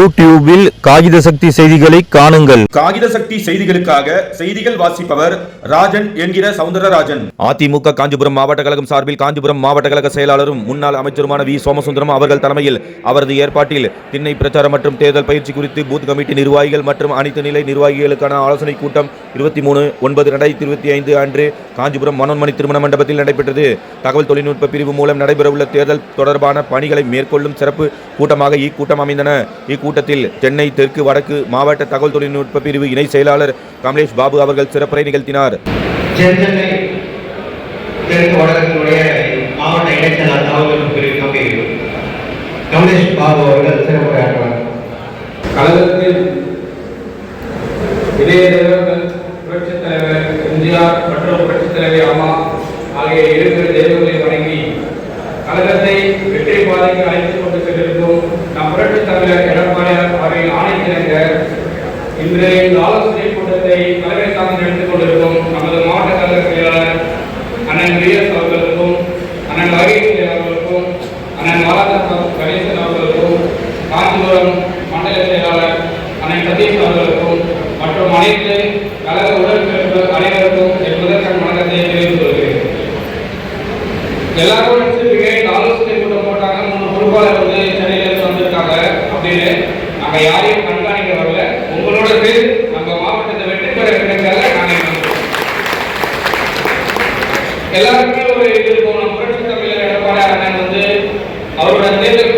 யூடியூபில் காகித சக்தி செய்திகளை காணுங்கள். காகித சக்தி செய்திகளுக்காக செய்திகள் வாசிப்பவர் ராஜன் என்கிற சவுந்தரராஜன். அதிமுக காஞ்சிபுரம் மாவட்ட கழகம் சார்பில் காஞ்சிபுரம் மாவட்ட கழக செயலாளரும் முன்னாள் அமைச்சருமான வி. சோமசுந்தரம் அவர்கள் தலைமையில் அவரது ஏற்பாட்டில் திண்ணை பிரச்சாரம் மற்றும் தேர்தல் பயிற்சி குறித்து பூத் கமிட்டி நிர்வாகிகள் மற்றும் அனைத்து நிலை நிர்வாகிகளுக்கான ஆலோசனை கூட்டம் இருபத்தி மூணு ஒன்பது ரெண்டாயிரத்தி இருபத்தி ஐந்து அன்று காஞ்சிபுரம் மனோன்மணி திருமண மண்டபத்தில் நடைபெற்றது. தகவல் தொழில்நுட்ப பிரிவு மூலம் நடைபெறவுள்ள தேர்தல் தொடர்பான பணிகளை மேற்கொள்ளும் சிறப்பு கூட்டமாக இக்கூட்டம் அமைந்தன. இக்கூட்டத்தில் சென்னை தெற்கு வடக்கு மாவட்ட தகவல் தொழில்நுட்ப பிரிவு இணை செயலாளர் கமலேஷ் பாபு அவர்கள் சிறப்புரை நிகழ்த்தினார். புரட்சித் தலைவர் எம்ஜிஆர் மற்றும் புரட்சித் தலைவி அம்மா ஆகிய இரு தெய்வங்களை வணங்கி கழகத்தை வெற்றி பாதைக்கு அழைத்துக் கொண்டு சென்றிருக்கும் நம் புரட்சித் தலைவர் எடப்பாடியார் அவர்களின் ஆணைக்கிணங்க இன்று இந்த ஆலோசனை கூட்டத்தை தலைமை சார்ந்து நடத்திக் கொண்டிருக்கும் நமது மாவட்ட கழக செயலாளர் அண்ணன் விஎஸ் அவர்களுக்கும் அண்ணன் வகை அவர்களுக்கும் அண்ணன் மாலாதர் கணேசன் அவர்களுக்கும் காஞ்சிபுரம் மண்டல செயலாளர் அண்ணன் சதீஷ் அவர்களுக்கும் மற்றும் அனைத்து கலக உடன்பிறப்பு அனைவருக்கும் என் முதற்கண் வணக்கத்தை தெரிவித்துக் கொள்கிறேன். எல்லாரும் எடுத்துருக்கீங்க இந்த ஆலோசனை கூட்டம் போட்டாங்க. மூணு பொறுப்பாளர் வந்து சென்னையிலிருந்து வந்திருக்காங்க. அப்படின்னு நாங்க யாரையும் கண்காணிக்க வரல உங்களோட பேர் நம்ம மாவட்டத்தை வெற்றி பெற கிடைக்கல நாங்கள் எல்லாருக்குமே ஒரு இது இருக்கும். நம்ம புரட்சி தமிழர் எடப்பாடி அண்ணன் வந்து அவரோட தேர்தல்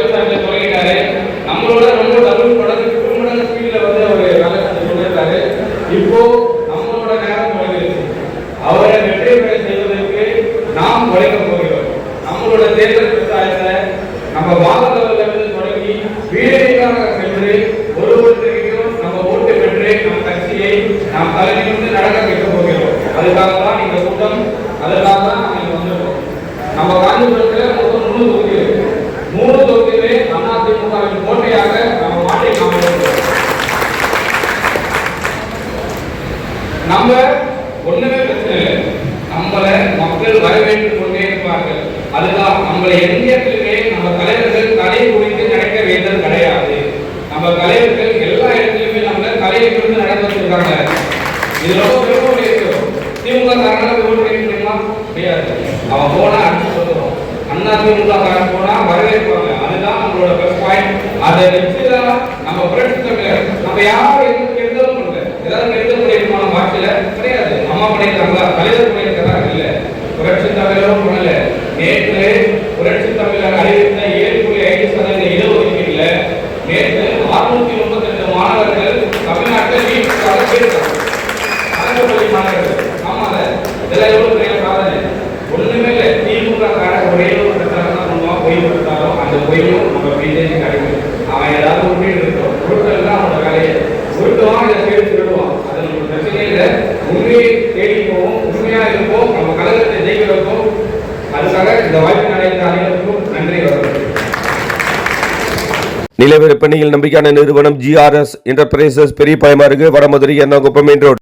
நுழைக்க போகிறோம். நம்மளோட தேர்தல் பிரச்சாரத்தை நம்ம வாகனத்துல இருந்து தொடங்கி வீடு சென்று ஒரு ஒருத்தருக்கும் நம்ம ஓட்டு பெற்று நம் கட்சியை நாம் தலைநிமிர்ந்து நடக்க வைக்க போகிறோம். அதுக்காக தான் இந்த கூட்டம் அதற்காக தான் நாங்கள் இங்க வந்திருக்கோம். நம்ம காஞ்சிபுரத்துல மொத்தம் மூணு தொகுதி இருக்கு. மூணு தொகுதியிலே அதிமுகவின் கோட்டையாக நம்ம மாற்றி காமிக்கிறோம் நம்ம ஒண்ணுமே பிரச்சனை இல்லை. நம்மளை மக்கள் வரவேற்றுக் கொண்டே இருப்பார்கள். அதுதான் நம்மளை எந்த இடத்துலயுமே நம்ம தலைவர்கள் தலை குறித்து நடக்க வேண்டியது கிடையாது. நம்ம தலைவர்கள் எல்லா இடத்துலயுமே நம்மள தலையை கொண்டு நடக்க வச்சிருக்காங்க இது ரொம்ப பெருமை திமுக காரணம் ஓட்டு கேட்க முடியுமா முடியாது அவன் போனா அடுத்து சொல்லுவோம். அண்ணா திமுக காரன் போனா வரவேற்பாங்க. அதுதான் நம்மளோட பெஸ்ட் பாயிண்ட் அதை வச்சுதான் நம்ம புரட்சி தமிழர். நம்ம யாரும் எதுவும் கெடுதலும் பண்ணல. ஏதாவது கெடுதல் பண்ணியிருக்கோம் நம்ம கிடையாது. அம்மா பண்ணியிருக்காங்களா? தலைவர் புரட்சி தமிழரும் பண்ணல நேற்று புரட்சி தமிழர் அறிவித்த ஏழு புள்ளி ஐந்து சதவீத இடஒதுக்கீடுல நேற்று அறுநூத்தி முப்பத்தி ரெண்டு மாணவர்கள் தமிழ்நாட்டில் வீட்டுக்காக போயிருக்காங்க அரசுப்பள்ளி மாணவர்கள். ஆமாங்க இதெல்லாம் எவ்வளவு பெரிய சாதனை? ஒண்ணுமே இல்லை. திமுக கார ஒரே ஒரு பிரச்சாரம் தான் பொய் கொடுத்தாலும் அந்த பொய்யும் நம்ம பிஜேபி கிடைக்கும் அவன் ஏதாவது உருட்டிட்டு இருக்கோம் உருட்டல் தான் அவனோட வேலையை. உருட்டுவான் இதை தேடி திருடுவான் அது நமக்கு பிரச்சனை இல்லை உண்மையை தேடி போவோம் உண்மையா இருப்போம் நம்ம கழகத்தை ஜெயிக்க வைப்போம். அதுக்காக இந்த வாய்ப்பு அடைந்த அனைவருக்கும் நன்றி வரவேற்கிறேன் நிலவிற்பனையில் நம்பிக்கையான நிறுவனம் ஜிஆர்எஸ் என்டர்பிரைசஸ் பெரிய பயமாறுகு வடமதுரை எர்ணாகுப்பம் மெயின் ரோடு.